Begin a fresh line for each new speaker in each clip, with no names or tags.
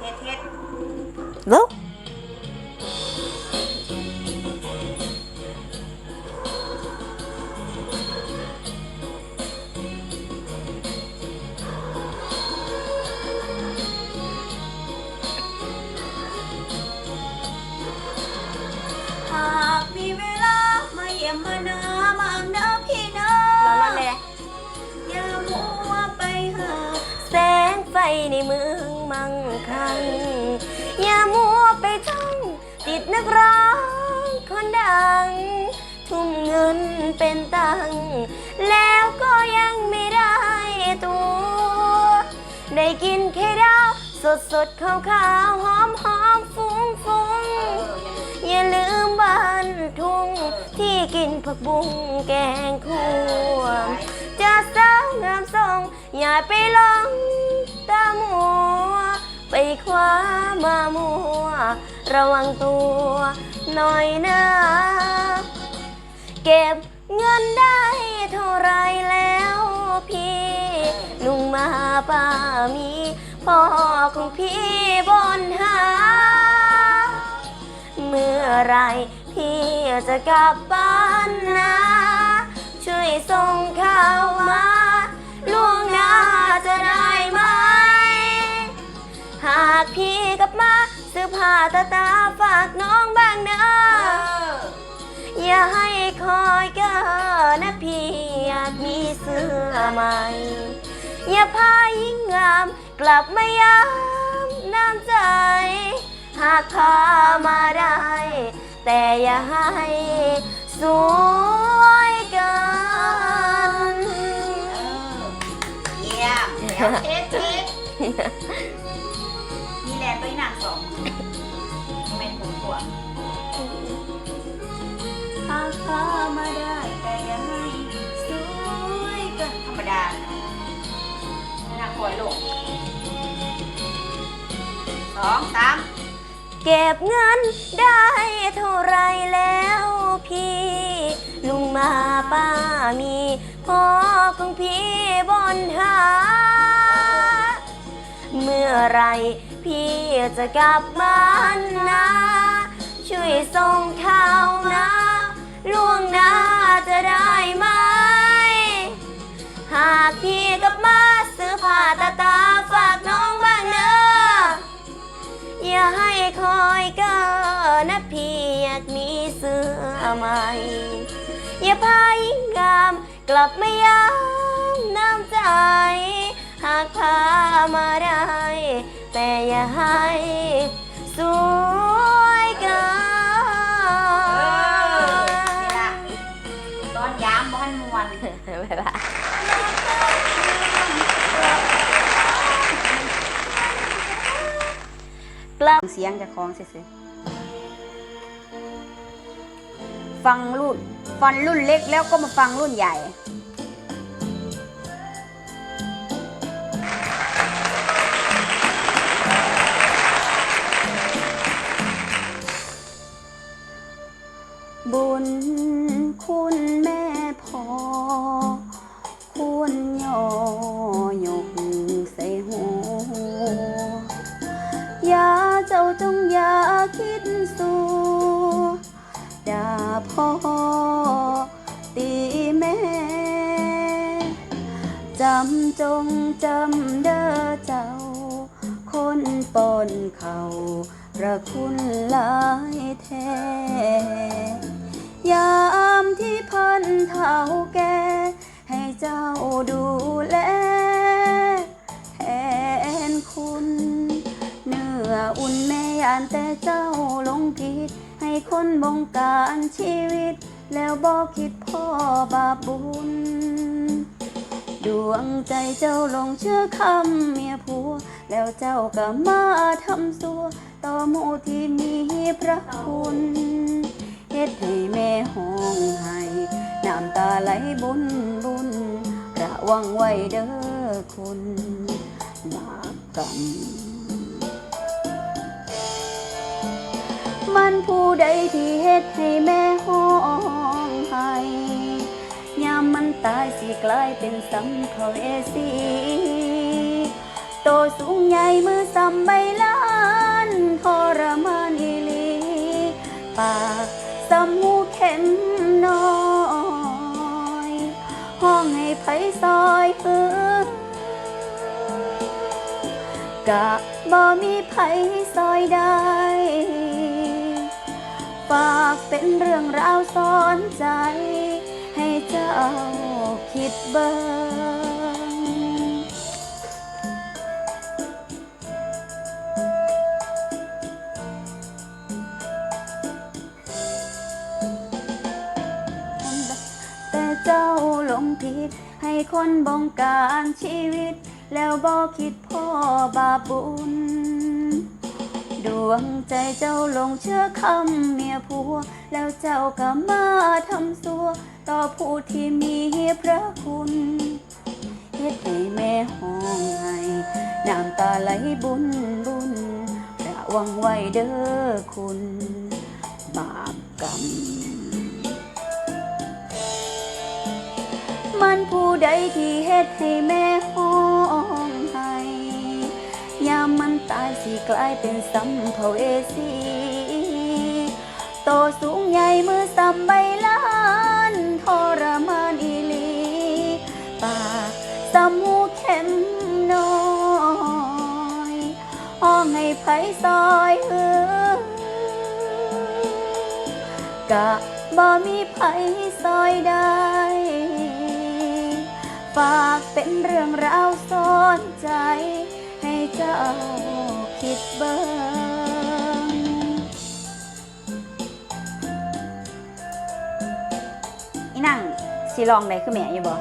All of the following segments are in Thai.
เฮ็ดเฮ็ด
เร็ว
หากมีเวลามาเยี่ยมมานามังนะพี่น้อ
แล้วนั่
ง
นแหละ
อย่ามัวไปหา
แสงไฟในเมือ งมั่งคั่งอย่ามัวไปจ้องติดนักร้องคนดัง ทุ่มเงินเป็นตัง แล้วก็ยังไม่ได้ตัว ได้กินไข่ดาวสดสดขาวขาวหอมหอมฟุ้งฟุ้ง
อย่าลืม
บ้านทุ่งที่กินผักบุ้งแกงคั่วจะสาวงามทรงอย่าไปหลงตามัว คว้ามามัว ระวังตัวหน่อยนะ เก็บเงินได้เท่าไรแล้วพี่ลุงมาป้ามีพ่อของพี่บนหา เมื่อไรพี่จะกลับบ้านนะ ช่วยส่งข่าวมาล่วงหน้าจะได้ากพี่กลับมาซื้อผ้าตาตาฝากน้องบ้างนะ
เออ
อย่าให้คอยเกินนะพี่อยากมีเสื้อใหม่ อย่าพายิ่งงามกลับมาย้ำน้ำใจ หากพามาได้ แต่อย่าให้สวยเกิน
เออเยี่ยมเดี๋ยวเฮ็ด เฮ็ดมีแลนด์ไปหนักสองเป็นหัวขวดหากพามาได้แต่อย่าให้สวยเกินธรรมดาหนักขวดลูกสองสาม
เก็บเงินได้เท่าไรแล้วพี่ ลุงมาป้ามีพ่อของพี่บนหา เมื่อไร พี่จะกลับบ้านนะ ช่วยส่งข่าวนะล่วงหน้าจะได้ไหม หากพี่กลับมาซื้อผ้าตาตาฝากน้องบ้างเนอะอย่าให้คอยเกินนะพี่อยากมีเสื้อใหม่ อย่าพายิ่งงามกลับไมาย้ำน้ำใจากพามาได้ แต่อย่าให้สวยเกิ
นี่ล่ะ
น
ตอนย้ำบ้านมวน
บ๊ายบาย กลับ
เสียงจะคล้องซื่อๆฟังรุ่นฟังรุ่นเล็กแล้วก็มาฟังรุ่นใหญ่ คิดสู้ด่าพ่อตีแม่ จำจงจำเด้อเจ้า คนปนเขาระคุณหลายแท้ยามที่พันเท่าแก่ให้เจ้าดูแลแทนคุณ เนื้ออุ่น แม่านแต่เจ้าลงผิด ให้คนบงการชีวิต แล้วบอกคิดพ่อบาปบุญ ดวงใจเจ้าลงเชื่อคำเมียผัว แล้วเจ้าก็มาทำสัว ต่อหมู่ที่มีพระคุณเฮ็ดให้แม่ห้องไห้น้ำตาไหลบุญบุญ ระวังไว้เด้อคุณบาปกรรม มันผู้ใดที่เฮ็ดให้แม่ห้องให้ยามมันตายสิกลายเป็นสังเขาเอสีโตสูงใหญ่มือซ้ำใบล้า
น
ท
รมานอีลี
ปากซ้ำมูเข็มน้อย
ห้อง
ให้
ไผซอย
เออกะบ่มีไผซอยได้ ฝากเป็นเรื่องราวสอนใจ ให้เจ้าคิดเบิ่งแต่เจ้าหลงผิดให้คนบงการชีวิต แล้วบอกคิดพ่อบาปบุญ ดวงใจเจ้าหลงเชื่อคำเมียผัว แล้วเจ้าก็มาทำสัว ต่อผู้ที่มีพระคุณเฮ็ดให้แม่ห้องไห้น้ำตาไหลบุญบุญระวังไว้เด้อคุณบาปกรรมมันผู้ใดที่เฮ็ดให้แม่ายสิกลายเป็นสัมภเวสีโตสูงใหญ่มือสำใบล้านทรมานอีลีปากสมูเข็มน้อยห้องให้ไผซอยเอือกะบ่มีไผซอยได้ฝากเป็นเรื่องราวสอนใจให้เจ้า คิดเบิ่งอีนั่งสิลองได้คือแม่อยู่บ่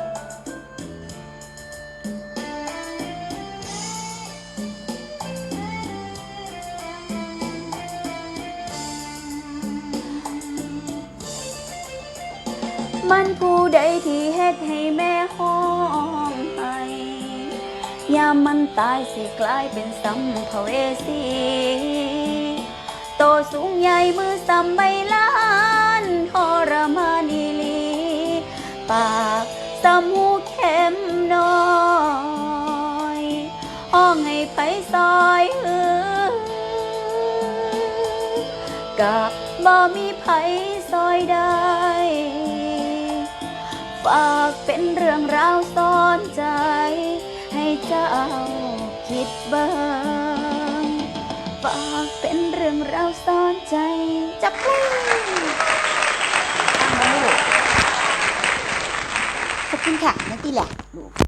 มันผู้ใดที่เฮ็ดให้แม่ห้ามมันตายสิกลายเป็นสัมภเวสี โตสูงใหญ่มือสำใบล้านทรมานอีลี ปากสมูเข็มน้อยห้องให้ไผซอยอือกะบ่มีไผซอยได้ ฝากเป็นเรื่องราวสอนใจ เจ้าคิดบ้างฝากเป็นเรื่องราวสอนใจจับเพลง
ขอบคุณค่ะนักที่แหละลูก